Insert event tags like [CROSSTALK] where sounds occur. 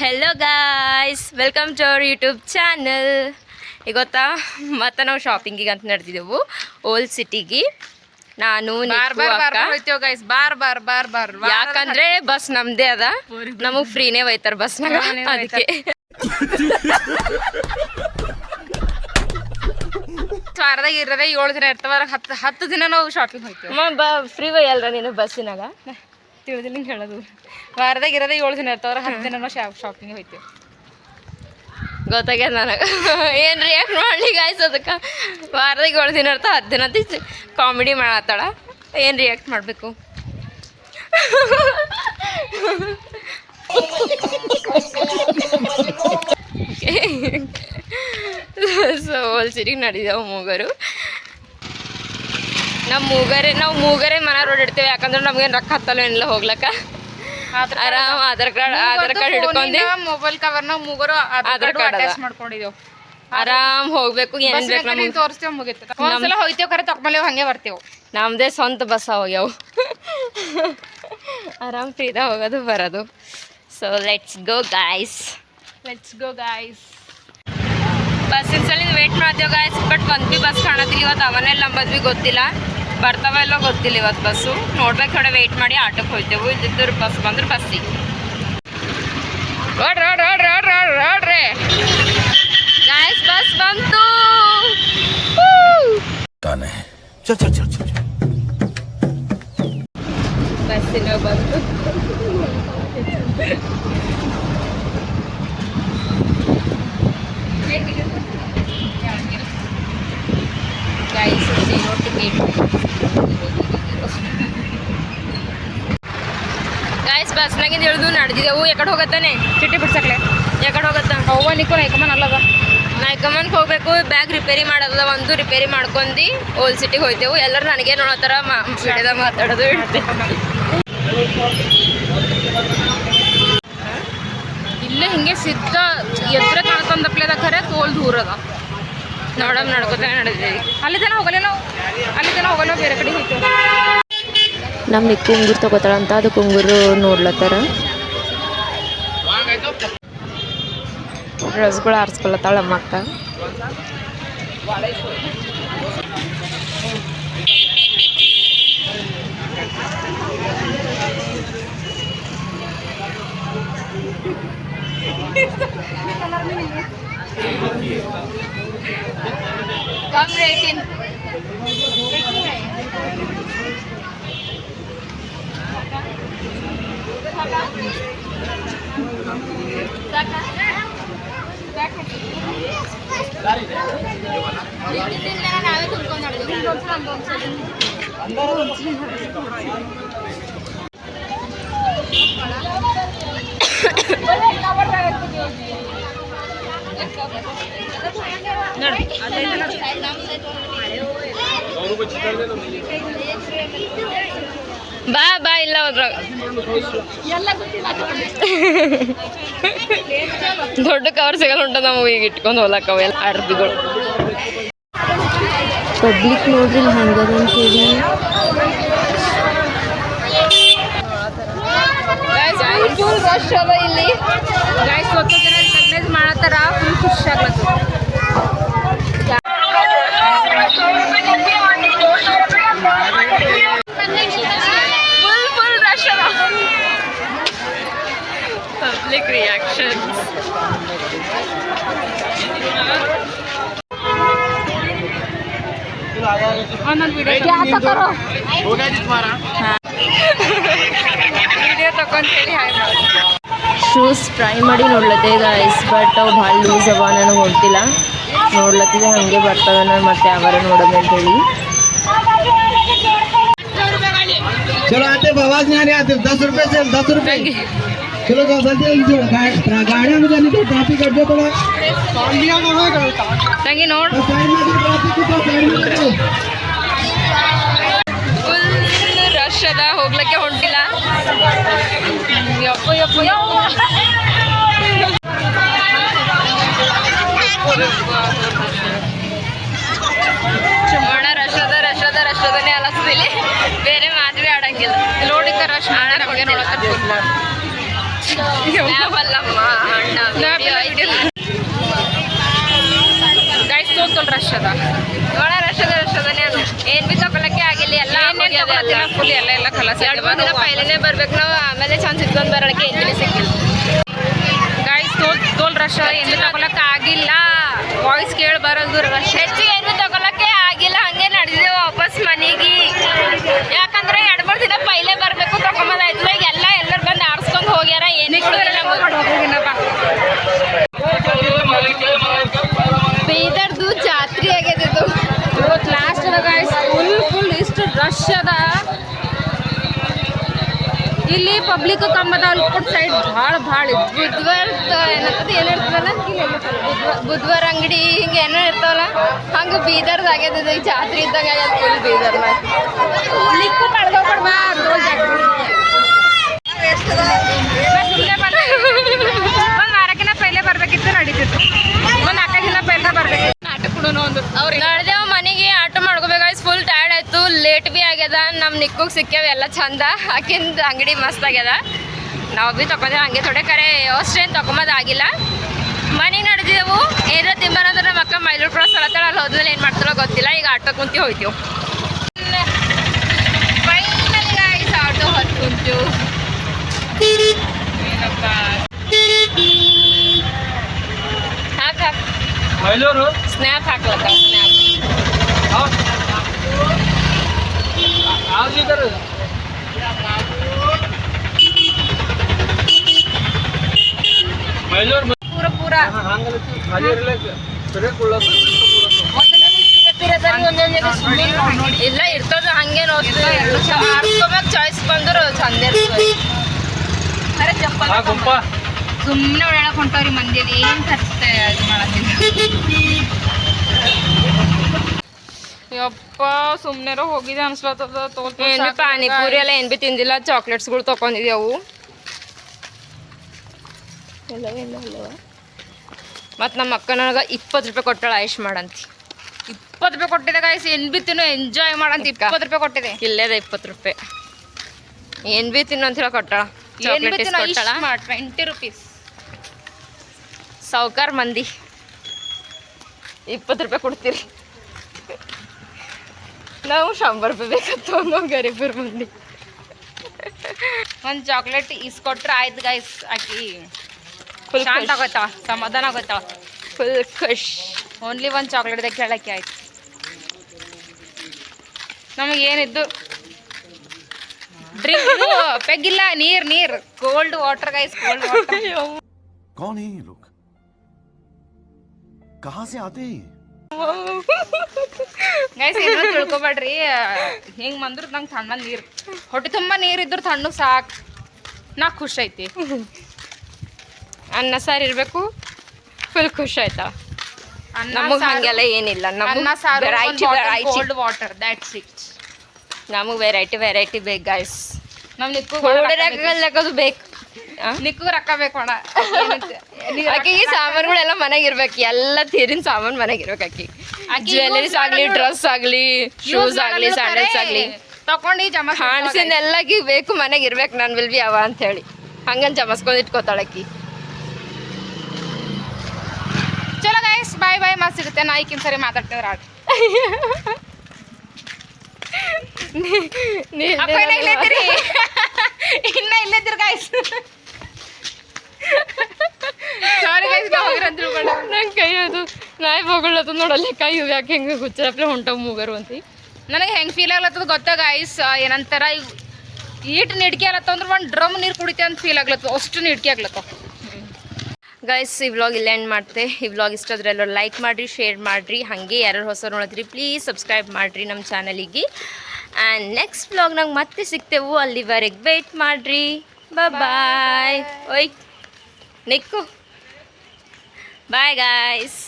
Hello guys welcome to our YouTube channel ಈಗ ಗೊತ್ತಾ ಮತ್ತೆ ನಾವು ಶಾಪಿಂಗಿಗೆ ಅಂತ ನಡೆದಿದ್ದೆವು ಓಲ್ಡ್ ಸಿಟಿಗೆ ನಾನು ಬಾರ್ ಬಾರ್ ಬಾರ್ ಬಾರ್ ಬಾರ್ ಬಾರ್ ಬಾರ್. ಯಾಕಂದ್ರೆ ಬಸ್ ನಮ್ದೇ ಅದ. ನಮಗ್ ಫ್ರೀನೇ ಒಯ್ತಾರ ಬಸ್ನಾಗ ಅದಕ್ಕೆ. ವಾರದಾಗ ಇರೋದೇ ಏಳು ದಿನ ಇರ್ತಾವ. ಹತ್ತು ಹತ್ತು ದಿನ ನಾವು ಶಾಪಿಂಗ್ ಹೋಯ್ತೇವೆ. ಬ ಫ್ರೀ ಒಯ್ಯಲ್ರ ನೀನು ಬಸ್ಸಿನಾಗ ತಿಳಿದಿಲ್ಲ ಹೇಳೋದು. ವಾರದಾಗ ಇರೋದೇ ಏಳು ದಿನ ಇರ್ತಾವ ಅದ್ರಾಗ ಹತ್ತು ದಿನ ಶಾಪ್ ಶಾಪಿಂಗ್ ಹೋಯ್ತೇವೆ. ಗೊತ್ತಾಗ್ಯದ ನನಗೆ. ಏನು ರಿಯಾಕ್ಟ್ ಮಾಡ್ಲಿ ಗಾಯ್ಸ್ ಅದಕ್ಕೆ. ವಾರದಾಗ ಏಳು ದಿನ ಇರ್ತಾವ, ಹತ್ತು ದಿನ ಕಾಮಿಡಿ ಮಾಡತ್ತಾಳ. ಏನು ರಿಯಾಕ್ಟ್ ಮಾಡಬೇಕು? ಸೊ [LAUGHS] ಹೋಲ್ ನಡೀದವು ನಡೆದವು ಮೂಗರು. ನಮ್ಮ ಮೂಗರೆ ನಾವು ಮೂಗರೆ ಮನ ರೋಡ್ ಇಡ್ತೇವೆ ಯಾಕಂದ್ರೆ ನಮ್ಗೇನು ರೊಕ್ಕ ಹತ್ತಲ್ಲ ಏನಿಲ್ಲ ಹೋಗ್ಲಕ್ಕ. ಆರಾಮ್ ಆಧಾರ್ ಕಾರ್ಡ್ ಆಧಾರ್ ಕಾರ್ಡ್ ಹಿಡ್ಕೊಂಡು. ಮೊಬೈಲ್ ಕವರ್ನ ಮೂಗರು ಆಧಾರ್ ಕಾರ್ಡ್. ಅಟ್ಯಾಚ್ ಮಾಡ್ಕೊಂಡಿದ್ದೇವೆ ಆರಾಮ್ ಹೋಗ್ಬೇಕು ಏನ್ ಬೇಕು ನಮಗೆ. ತೋರಿಸ್ತೇವೆ ಮುಗಿತ ಒಂದ್ಸಲ ಹೋಯ್ತೇವ್ ಕರೆ ತಕೊಂಬಲೇವ್ ಹಂಗೆ ಬರ್ತೇವೆ. ನಮ್ದೇ ಸ್ವಂತ ಬಸ್ ಹೋಗ್ಯಾವು. ಆರಾಮ್ ಫ್ರೀದಾಗ ಹೋಗೋದು ಬರೋದು. So let's go guys let's go guys ಬಸ್ಸಿನ ಸಲ ವೇಟ್ ಮಾಡ್ತೇವೆ ಗಾಯ್ಸ್ ಬಟ್ ಒಂದ್ ಬಸ್ ಕಾಣತ್ತಿಲ್ಲ ಇವತ್ತು ಅವನೇ ನಂಬದ್ ಗೊತ್ತಿಲ್ಲ. ಬರ್ತಾವ ಎಲ್ಲ ಗೊತ್ತಿಲ್ಲ ಇವತ್ತು ಬಸ್ಸು. ನೋಡ್ಬೇಕು ಕಡೆ ವೇಟ್ ಮಾಡಿ ಆಟೋಕ್ಕೆ ಹೋಗ್ತೇವೆ ಇದ್ದಿದ್ದರು ಬಸ್ ಬಂದ್ರೆ ಬಸ್ಸಿಗೆ ನೋಡ್ರಿ ನೋಡ್ರಿ ನೋಡ್ರಿ ನೋಡ್ರಿ ನೋಡ್ರಿ ಗಾಯ್ಸ್ ಬಸ್ ಬಂತು. ತಾನೆ. ಚಲ್ ಚಲ್ ಚಲ್ ಚಲ್ ಬಸ್ಸಿನ ಬಂತು. ಗಾಯ್ಸ್ ಹಿಡಿದು ನಡೆದಿದ್ದೆವು ಎಕಡೆ ಹೋಗತ್ತಾನೆ? ಚಿಟ್ಟಿ ಬಿಡ್ಸಕ್ಲೆ. ಎಕಡೆ ಹೋಗತ್ತ? ಅವ್ವ ನಿಕ್ಕು ನೈಕಮನ್ ಅಲ್ಲದ ನಾಯ್ಕಮ್ಮನ್ಗೆ ಹೋಗ್ಬೇಕು. ಬ್ಯಾಗ್ ರಿಪೇರಿ ಮಾಡೋದ ಒಂದು ರಿಪೇರಿ ಮಾಡ್ಕೊಂಡು ಓಲ್ ಸಿಟಿಗೆ ಹೋಯ್ತೇವು. ಎಲ್ಲರೂ ನನಗೆ ನೋಡೋತರ ಮಾತಾಡೋದು ಇಡ್ತೇವೆ ಇಲ್ಲೇ ಹಿಂಗೆ ಸಿದ್ಧ ಎದ್ರ ಕಾಣ್ತಂದಪ್ಲೇದ ಖರೆ ತೋಲ್ ದೂರ ಅದ. ನೋಡಮ್ ನಡ್ಕೋತಾನೆ ನಡೆದಿದ್ದೀವಿ. ಅಲ್ಲಿ ತನ ಹೋಗಲ್ಲ ನಾವು ಅಲ್ಲಿ ತನ ಹೋಗಲ್ಲ ಬೇರೆ ಕಡೆ ಹೋಗ್ತೇವೆ ನಮ್ಮ ಇಕ್ಕ ಉಂಗುರು ತಗೋತಾಳಂತ ಅದಕ್ಕೆ ಉಂಗುರು ನೋಡ್ಲತ್ತಾರ. ಡ್ರೆಸ್ಗಳು ಆರಿಸ್ಕೊಳತ್ತಾಳ ನಮ್ಮ ಅಕ್ಕ ಬಾ ಬಾ ಇಲ್ಲ ಹೋದ್ರಾಗ ದೊಡ್ಡ ಕವರ್ ಸಿಗಲ್ಲ ಉಂಟ ನಾವು ಈಗ ಇಟ್ಕೊಂಡು ಹೋಲಕ್ಕ ಅವೆಲ್ಲ ಅರ್ಬಿಗಳು ಪಬ್ಲಿಕ್ ನೋಡ್ರಿ ಹಂಗದ ಅಂತೇಳಿ ಫುಲ್ ರಶ್ ಅದ ಇಲ್ಲಿ. ಗೈಸ್ ಹೊತ್ತು ಜನ ರೆಕಗ್ನೈಸ್ ಮಾಡತ್ತಾರ ಫುಲ್ ಖುಷಿ ಆಗ್ಲತ್ತದ. Video video ತಕೊಂತೇಳಿ hi shoes try ಮಾಡಿ ನೋಡ್ಲತ್ತೆ ಗೈಸ್ ಬಟ್ ಅವು ಭಾಳ ಲೂಸ್ ಅವ ನನಗೆ ಹೊಂಟಿಲ್ಲ ನೋಡ್ಲತ್ತಿದೆ ಹಾಗೆ ಬರ್ತದನ ಮತ್ತೆ ಯಾವಾರ ನೋಡೋದು ಅಂತೇಳಿ चलो आते अब आवाज नहीं आ रही आते दस रुपए से दस रुपए चलो तो जल्दी एक जो गा- गाड़ियों में जाने दो ट्रैफिक कर दो थोड़ा ತಂಗಿ ರಶ್ ಅದ ಹೋಗ್ಲಿಕ್ಕೆ ಹೊಂಟಿಲ್ಲ. ಯಪ್ಪ ರಶ್ ಅದ ರಶ್ ಅದ ರಶ್ ಅದನ್ನೇ ಬೇರೆ ಮಾತುವೆ ಆಡಂಗಿಲ್ಲ. ನೋಡಿದ್ದ ರಶ್ ನೋಡಕ್ಕಲ್ಲಮ್ಮ ಅಣ್ಣ ಗೈಸ್ ತೋಲ್ ರಶ್ ಅದ. ಒಳ ರಶ್ ಅದ. ಫುಲ್ ಎಲ್ಲ ಎಲ್ಲ ಕಲಸ ಎರಡು ಮೂರು ದಿನ ಪೈಲೇನೆ ಬರ್ಬೇಕು. ನಾವು ಆಮೇಲೆ ಚಂದ ಸಿಕ್ಕೊಂಡ್ ಬರೋಕ್ಕೆ ಎಲ್ಲಿ ಸಿಕ್ಕಿಲ್ಲ. ಗಾಯ್ಸ್ ತೋಲ್ ತೋಲ್ ರಶ್ ಎಂದು ತಗೊಳಕ್ ಆಗಿಲ್ಲ. ವಾಯ್ಸ್ ಕೇಳಿ ಬರಲ್ದು ರಶ್ ಹೆಚ್ಚಿಗೆ ಏನು ತಗೊಳಕ್ಕೆ ಆಗಿಲ್ಲ. ಹಂಗೆ ನಡೆದಿದೆ ವಾಪಸ್ ಮನೆಗೆ. ಯಾಕಂದ್ರೆ ಎರಡು ಮೂರು ದಿನ ಪೈಲೆ ಬರಬೇಕು. ತಗೊಂಬಂದಾಯ್ತು. ಈಗ ಎಲ್ಲ ಎಲ್ಲರೂ ಬಂದು ಆರಿಸ್ಕೊಂಡು ಹೋಗ್ಯಾರ. ಏನು ಅದ ಇಲ್ಲಿ ಪಬ್ಲಿಕ್ ಕಂಬದ ಅಲ್ಲಿ ಸೈಡ್ ಭಾಳ ಭಾಳ ಬುಧವಾರ ಏನಂತದ ಏನಿರ್ತದಲ್ಲ ಬುಧ್ವ- ಬುಧವಾರ ಅಂಗಡಿ ಹಿಂಗೆ ಏನೋ ಇರ್ತಾವಲ್ಲ? ಹಂಗೆ ಬೀದರ್ದು ಆಗ್ಯದ ಈಗ ಜಾತ್ರೆ ಇದ್ದಂಗೆ ಆಗ್ಯದ ಫುಲ್ ಬೀದರ್ನಾಗ ಲಿಕ್ಕು ಕಳ್ದೋಗ್ಬಾರ್ದ ತೋಲ್ ಜಾತ್ರೆ ಸುಮ್ಮನೆ ಬಂದೆ ಒಂದು ವಾರಕ್ಕಿಂತ ಪೈಲೆ ಬರ್ಬೇಕಿತ್ತು ನಡೀತಿತ್ತು ಒಂದು ನಾಲ್ಕೈದು ದಿನ ಪೈಲೆ ಬರ್ಬೇಕಿತ್ತು ನಾಟಕ ಕೊಡೋಣ ಒಂದು ಅವ್ರು ನಡೆದೇವು ಮನೆಗೆ ಆಟೋ ಮಾಡ್ಕೋಬೇಕಾಯ್ತು ಫುಲ್ ಟಯರ್ಡ್ ಆಯ್ತು ಲೇಟ್ ಬಿ ಆಗ್ಯದ ಸಿಕ್ಕೇವೆ ಎಲ್ಲ ಚಂದ. ಆಕಿಂದ ಅಂಗಡಿ ಮಸ್ತ್ ಆಗ್ಯದ. ನಾವು ಭೀ ತೊಗೊಂಡೇವೆ ಹಂಗೆ ಥೋಡೆ ಕರೆ ಅಷ್ಟೇನು ತೊಗೊಂಬೋದಾಗಿಲ್ಲ ಮನೆಗೆ ನಡೆದಿದ್ದೆವು ಏನಾರ ತಿಂಬರಂದ್ರೆ ನಮ್ಮ ಅಕ್ಕ ಮೈಲೂರು ಕ್ರಾಸ್ ಅಲ್ಲತ್ತಾಳ ಅಲ್ಲಿ ಹೋದ್ಮೇಲೆ ಏನು ಮಾಡ್ತಾರೋ ಗೊತ್ತಿಲ್ಲ ಈಗ ಆಟೋ ಕುಂತಿ ಹೋಯ್ತೀವಿ. ಫೈನಲ್ ಗಾಯ್ಸ್ ಆಟೋ ಹೊತ್ತು ಕುಂತು. ಸ್ನ್ಯಾಪ್ ಹಾಕ್ಲಕ್ಕ ಸ್ನ್ಯಾಪ್ ಹಂಗಲ್ಲ ಖಾಲಿ ಇರ್ಲಿಕ್ಕೆ ಸರಿ ಕೊಳ್ಳೋದು ಇಲ್ಲ ಇರ್ತದ ಹಂಗೆ ಚಾಯ್ಸ್ ಬಂದ್ರು ಚಂದ ಇರ್ತದೆ. ಸುಮ್ಮನೆ ಓಡಾಡಕ್ ಹೊಂಟವ್ರಿ ಮಂದಿಯಲ್ಲಿ. ಏನ್ ಖರ್ಚು ಇದು ಮಾಡತ್ತಿಲ್ಲ ಯಪ್ಪ ಸುಮ್ಮನೆ ಹೋಗಿದೆ ಅನ್ಸ್ಲತ್ತದ ಏನ್ ಬಿ ಪಾನಿಪುರಿ ಎಲ್ಲ ಏನ್ ಬಿ ತಿಂದಿಲ್ಲ ಚಾಕ್ಲೇಟ್ಸ್ಗಳು ತೊಗೊಂಡಿದ್ದೆವು ಮತ್ತು ನಮ್ಮ ಅಕ್ಕ ನನಗೆ ಇಪ್ಪತ್ತು ರೂಪಾಯಿ ಕೊಟ್ಟಳ ಆಯುಷ್ ಮಾಡಂತಿ. ಇಪ್ಪತ್ತು ರೂಪಾಯಿ ಕೊಟ್ಟಿದೆ ಗಾಯ್ಸ್ ಏನು ಬಿ ತಿನ್ನು ಎಂಜಾಯ್ ಮಾಡಂತ ಇಪ್ಪತ್ತು ರೂಪಾಯಿ ಕೊಟ್ಟಿದೆ. ಇಲ್ಲೇದ ಇಪ್ಪತ್ತು ರೂಪಾಯಿ. ಏನು ಬಿ ತಿನ್ನು ಅಂತ ಹೇಳಿ ಕೊಟ್ಟಾಳ. ಟ್ವೆಂಟಿ ರುಪೀಸ್ ಸಾವ್ಕಾರ ಮಂದಿ. ಇಪ್ಪತ್ತು ರೂಪಾಯಿ ಕೊಡ್ತೀರಿ. ನಾವು ಶಂಬರ್ ರೂಪಾಯಿ ಬೇಕಂತ ನಾವು ಗರೀಬರ್ ಮಂದಿ. ಒಂದು ಚಾಕ್ಲೇಟ್ ಇಸ್ಕೊಟ್ರೆ ಆಯ್ತು ಗಾಯ್ಸ್ ಆಕಿ. ಶಾಂತ ಆಗೋಯ್ತಾವ ಸಮಾಧಾನ ಆಗೋಯ್ತಾವ ಫುಲ್ ಖುಷ್ ಓನ್ಲಿ ಒಂದು ಚಾಕ್ಲೇಟ್ದಾಗ ಕೇಳಕ್ಕೆ ಆಯ್ತು ನಮಗೆ ಏನಿದ್ದು ಡ್ರಿಂಕ್ ಪೆಗ್ಗಿಲ್ಲ ನೀರ್ ನೀರ್ cold water guys cold water कौन है ये लोग कहाँ से आते हैं ये? ಗೈಸ್ ಏನೋ ತಿಳ್ಕೊಬೇಡ್ರಿ ಹಿಂಗ್ ಬಂದ್ರು ನಂಗೆ ತಣ್ಣ ನೀರ್ ಹೊಟ್ಟೆ ತುಂಬ ನೀರ್ ಇದ್ರು ತಣ್ಣಗೆ ಸಾಕು ನಾ ಖುಷ್ ಐತಿ ಅನ್ನ ಸಾರು ಇರಬೇಕು. ಫುಲ್ ಖುಷಿ ಆಯ್ತಾ? ನಮಗೆ ಹಂಗೆಲ್ಲ ಏನಿಲ್ಲ. ನಮಗೆ variety variety cold water that's it ನಮಗೆ ವೆರೈಟಿ ವೆರೈಟಿ ಬೇಕು ಗಾಯ್ಸ್ ನಮ್ ನಿಕ್ಕು ಬೇಕು. ನಿಕ್ಕು ರೊಕ್ಕ ಬೇಕು ಅಣ್ಣ. ಆಕೆಗೆ ಸಾಮಾನುಗಳೆಲ್ಲ ಮನೆಗೆ ಇರ್ಬೇಕು ಎಲ್ಲ ತೀರಿನ ಸಾಮಾನು ಮನೆಗೆ ಇರ್ಬೇಕು ಆಕಿ ಜ್ಯುವೆಲರೀಸ್ ಆಗಲಿ ಡ್ರೆಸ್ ಆಗಲಿ ಶೂಸ್ ಆಗಲಿ ಸ್ಯಾಂಡಲ್ಸ್ ಆಗಲಿ ತಗೊಂಡು ಜಮಾ ಕಾಣಿಸಿದ ಎಲ್ಲಗಿ ಬೇಕು ಮನೆಗೆ ಇರ್ಬೇಕು ನಾನು ವಿಲ್ ಬಿ ಅವ ಅಂತ ಹೇಳಿ. ಹಂಗನ್ ಜಮಸ್ಕೊಂಡು ಇಟ್ಕೋತಾಳಕಿ ಚಲೋ ಗೈಸ್ ಬಾಯ್ ಬಾಯ್ ಮಸ್ತ್ ಸಿಗುತ್ತೆ ನಾ ಈಗಿನ ಸರಿ ಮಾತಾಡ್ತಿದ್ರ ಆಟ ಅಪ್ಪ ಇನ್ನ ಇಲ್ಲಿದ್ದೀರಿ ಗೈಸ್ ಸಾರಿ ಗೈಸ್ ನಂಗೆ ಕೈ ಅದು ನಾಯಿ ಹೋಗಳದು ನೋಡಲ್ಲ ಕೈ ಯಾಕೆ ಹೆಂಗೆ ಹುಚ್ಚರಪ್ಲೆ ಹೊಂಟವು ಮೂಗರು ಅಂತ. ನನಗೆ ಹೆಂಗೆ ಫೀಲ್ ಆಗ್ಲತ್ತದ ಗೊತ್ತಾ ಗೈಸ್ ಏನಂತಾರ ಈಟ್ ನಿಡ್ಕೆ ಆಗ್ಲತ್ತ ಅಂದ್ರೆ ಒಂದು ಡ್ರಮ್ ನೀರು ಕುಡಿತೆ ಅಂತ ಫೀಲ್ ಆಗ್ಲತ್ತ ಅಷ್ಟು ನಿಡ್ಕೆ ಆಗ್ಲತ್ತ ಗೈಸ್ ಈ ವ್ಲಾಗ್ ಇಲ್ಲೇ ಎಂಡ್ ಮಾಡ್ತೆ. ಈ ವ್ಲಾಗ್ ಇಷ್ಟ ಆದ್ರೆ ಎಲ್ಲರೂ ಲೈಕ್ ಮಾಡಿರಿ ಶೇರ್ ಮಾಡಿರಿ. ಹಾಗೆ ಯಾರು ಹೊಸ ನೋಡಿದ್ರಿ ಪ್ಲೀಸ್ ಸಬ್ಸ್ಕ್ರೈಬ್ ಮಾಡಿರಿ ನಮ್ಮ ಚಾನಲಿಗೆ ಆ್ಯಂಡ್ ನೆಕ್ಸ್ಟ್ ವ್ಲಾಗ್ನಾಗ ಮತ್ತೆ ಸಿಗ್ತೇವು. ಅಲ್ಲಿವರೆಗೆ ವೆಯ್ಟ್ ಮಾಡಿರಿ. ಬಾಯ್ ಓಯ್ ನೆಕ್ಕು. Bye guys